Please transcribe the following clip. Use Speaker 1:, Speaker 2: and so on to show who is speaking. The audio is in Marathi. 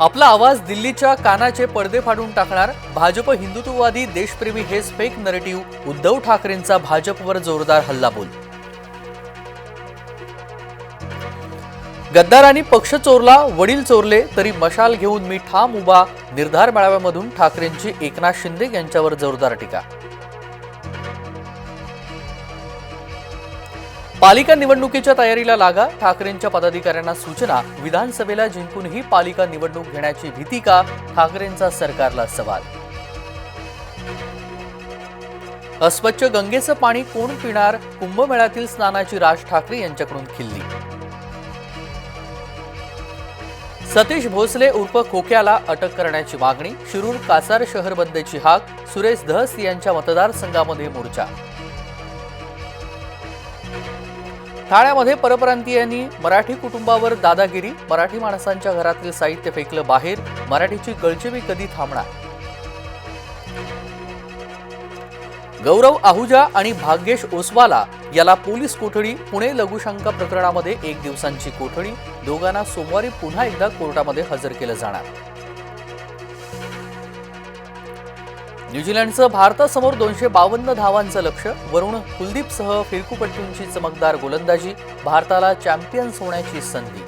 Speaker 1: आपला आवाज दिल्लीच्या कानाचे पडदे फाडून टाकणार भाजप हिंदुत्ववादी देशप्रेमी हेच फेक नरेटिव्ह उद्धव ठाकरेंचा भाजपवर जोरदार हल्लाबोल. गद्दारांनी पक्ष चोरला वडील चोरले तरी मशाल घेऊन मी ठाम उभा निर्धार मेळाव्यामधून ठाकरेंची एकनाथ शिंदे यांच्यावर जोरदार टीका. पालिका निवडणुकीच्या तयारीला लागा ठाकरेंच्या पदाधिकाऱ्यांना सूचना विधानसभेला जिंकूनही पालिका निवडणूक घेण्याची भीती का? ठाकरेंचा सरकारला सवाल. अस्वच्छ गंगेचं पाणी कोण पिणार? कुंभमेळ्यातील स्नानाची राज ठाकरे यांच्याकडून खिल्ली. सतीश भोसले उर्फ खोक्याला अटक करण्याची मागणी शिरूर कासार शहर बंदची हाक सुरेश धस यांच्या मतदारसंघामध्ये मोर्चा. ठाण्यामध्ये परप्रांतीयांनी मराठी कुटुंबावर दादागिरी मराठी माणसांच्या घरातील साहित्य फेकलं बाहेर मराठीची गळचेवी कधी थांबणार? गौरव आहुजा आणि भाग्येश ओसवाला याला पोलीस कोठडी पुणे लघुशंका प्रकरणामध्ये एक दिवसांची कोठडी दोघांना सोमवारी पुन्हा एकदा कोर्टामध्ये हजर केलं जाणार. न्यूझीलंडचं भारतासमोर दोनशे बावन्न धावांचं लक्ष वरुण कुलदीपसह फिरकूपट्टूंची चमकदार गोलंदाजी भारताला चॅम्पियन्स होण्याची संधी.